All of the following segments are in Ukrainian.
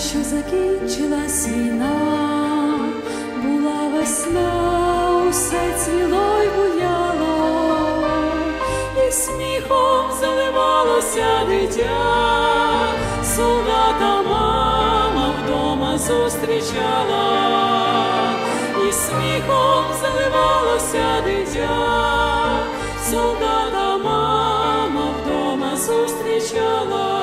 що закінчилась війна, була весна, усе ціло й буяло, і сміхом заливалося дитя, солдата мама вдома зустрічала, і сміхом заливалося дитя, солдата мама вдома зустрічала.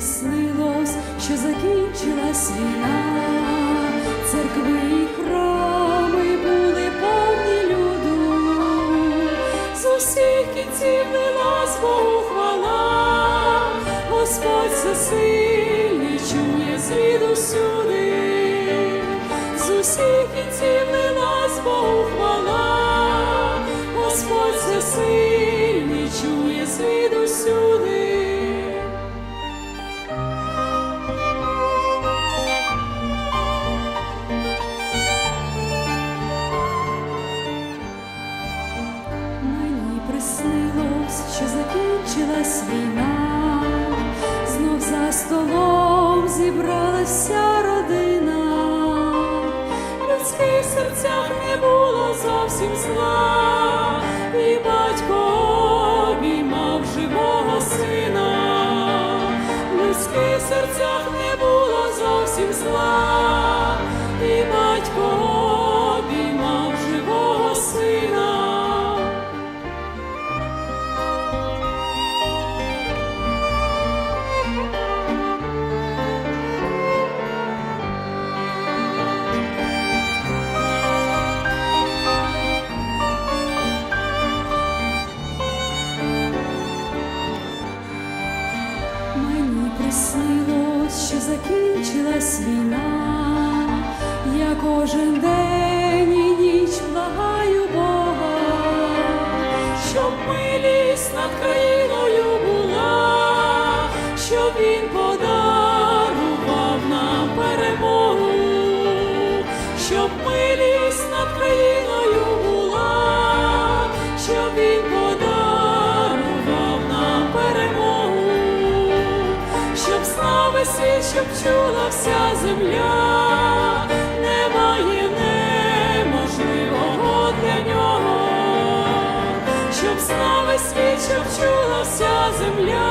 Мені приснилось, що закінчилась війна, церкви і храми були повні люду, З усіх кінців лилась Богу хвала, Господь всесильний чує звід усюди, з усіх кінців лилась Богу хвала, Господь всесильний чує звід усюди. Закінчилась війна, знов за столом зібралася родина. Людських серцях не було зовсім зла, і батько обіймав живого сина. Людських серцях не було зовсім зла, закінчилась війна, я кожен день і ніч благаю Бога, щоб милість над країною була, щоб він подарував нам перемогу, щоб милість над країною була, щоб він весь щоб чула вся земля, немає неможливого для нього щоб слави світ, щоб чула вся земля.